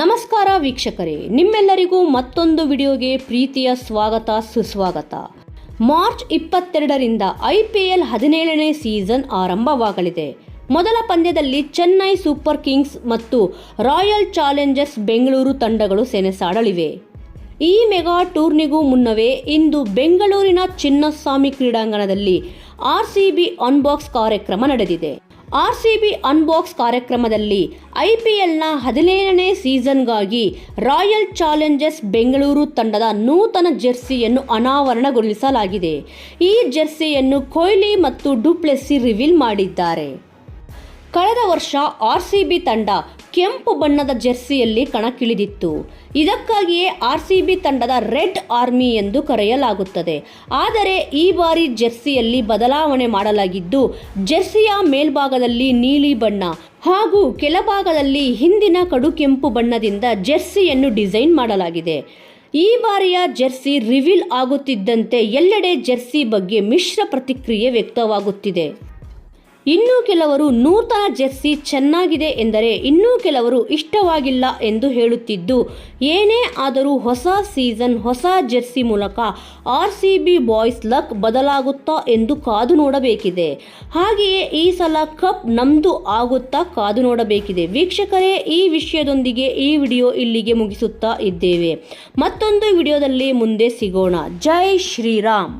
ನಮಸ್ಕಾರ ವೀಕ್ಷಕರೇ, ನಿಮ್ಮೆಲ್ಲರಿಗೂ ಮತ್ತೊಂದು ವಿಡಿಯೋಗೆ ಪ್ರೀತಿಯ ಸ್ವಾಗತ, ಸುಸ್ವಾಗತ. ಮಾರ್ಚ್ ಇಪ್ಪತ್ತೆರಡರಿಂದ ಐ ಪಿ ಎಲ್ ಹದಿನೇಳನೇ ಸೀಸನ್ ಆರಂಭವಾಗಲಿದೆ. ಮೊದಲ ಪಂದ್ಯದಲ್ಲಿ ಚೆನ್ನೈ ಸೂಪರ್ ಕಿಂಗ್ಸ್ ಮತ್ತು ರಾಯಲ್ ಚಾಲೆಂಜರ್ಸ್ ಬೆಂಗಳೂರು ತಂಡಗಳು ಸೆಣಸಾಡಲಿವೆ. ಈ ಮೆಗಾ ಟೂರ್ನಿಗೂ ಮುನ್ನವೇ ಇಂದು ಬೆಂಗಳೂರಿನ ಚಿನ್ನಸ್ವಾಮಿ ಕ್ರೀಡಾಂಗಣದಲ್ಲಿ ಆರ್ಸಿಬಿ ಅನ್ಬಾಕ್ಸ್ ಕಾರ್ಯಕ್ರಮ ನಡೆದಿದೆ. ಆರ್ಸಿಬಿ ಅನ್ಬಾಕ್ಸ್ ಕಾರ್ಯಕ್ರಮದಲ್ಲಿ ಐಪಿಎಲ್ನ ಹದಿನೇಳನೇ ಸೀಸನ್ಗಾಗಿ ರಾಯಲ್ ಚಾಲೆಂಜರ್ಸ್ ಬೆಂಗಳೂರು ತಂಡದ ನೂತನ ಜೆರ್ಸಿಯನ್ನು ಅನಾವರಣಗೊಳಿಸಲಾಗಿದೆ. ಈ ಜೆರ್ಸಿಯನ್ನು ಕೊಹ್ಲಿ ಮತ್ತು ಡುಪ್ಲೆಸ್ಸಿ ರಿವೀಲ್ ಮಾಡಿದ್ದಾರೆ. ಕಳೆದ ವರ್ಷ ಆರ್ಸಿಬಿ ತಂಡ ಕೆಂಪು ಬಣ್ಣದ ಜೆರ್ಸಿಯಲ್ಲಿ ಕಣಕ್ಕಿಳಿದಿತ್ತು. ಇದಕ್ಕಾಗಿಯೇ ಆರ್ಸಿಬಿ ತಂಡದ ರೆಡ್ ಆರ್ಮಿ ಎಂದು ಕರೆಯಲಾಗುತ್ತದೆ. ಆದರೆ ಈ ಬಾರಿ ಜೆರ್ಸಿಯಲ್ಲಿ ಬದಲಾವಣೆ ಮಾಡಲಾಗಿದ್ದು, ಜೆರ್ಸಿಯ ಮೇಲ್ಭಾಗದಲ್ಲಿ ನೀಲಿ ಬಣ್ಣ ಹಾಗೂ ಕೆಳಭಾಗದಲ್ಲಿ ಹಿಂದಿನ ಕಡು ಕೆಂಪು ಬಣ್ಣದಿಂದ ಜೆರ್ಸಿಯನ್ನು ಡಿಸೈನ್ ಮಾಡಲಾಗಿದೆ. ಈ ಬಾರಿಯ ಜೆರ್ಸಿ ರಿವೀಲ್ ಆಗುತ್ತಿದ್ದಂತೆ ಎಲ್ಲೆಡೆ ಜೆರ್ಸಿ ಬಗ್ಗೆ ಮಿಶ್ರ ಪ್ರತಿಕ್ರಿಯೆ ವ್ಯಕ್ತವಾಗುತ್ತಿದೆ. ಇನ್ನು ಕೆಲವರು ನೂತನ ಜೆರ್ಸಿ ಚೆನ್ನಾಗಿದೆ ಎಂದರೆ ಇನ್ನೂ ಕೆಲವರು ಇಷ್ಟವಾಗಿಲ್ಲ ಎಂದು ಹೇಳುತ್ತಿದ್ದು, ಏನೇ ಆದರೂ ಹೊಸ ಸೀಸನ್, ಹೊಸ ಜೆರ್ಸಿ ಮೂಲಕ R C B boys luck ಬದಲಾಗುತ್ತಾ ಎಂದು ಕಾದು ನೋಡಬೇಕಿದೆ. ಹಾಗೆಯೇ ಈ ಸಲ ಕಪ್ ನಮ್ದು ಆಗುತ್ತಾ ಕಾದು ನೋಡಬೇಕಿದೆ. ವೀಕ್ಷಕರೇ, ಈ ವಿಷಯದೊಂದಿಗೆ ಈ ವಿಡಿಯೋ ಇಲ್ಲಿಗೆ ಮುಗಿಸುತ್ತಾ ಇದ್ದೇವೆ. ಮತ್ತೊಂದು ವಿಡಿಯೋದಲ್ಲಿ ಮುಂದೆ ಸಿಗೋಣ. ಜೈ ಶ್ರೀರಾಮ್!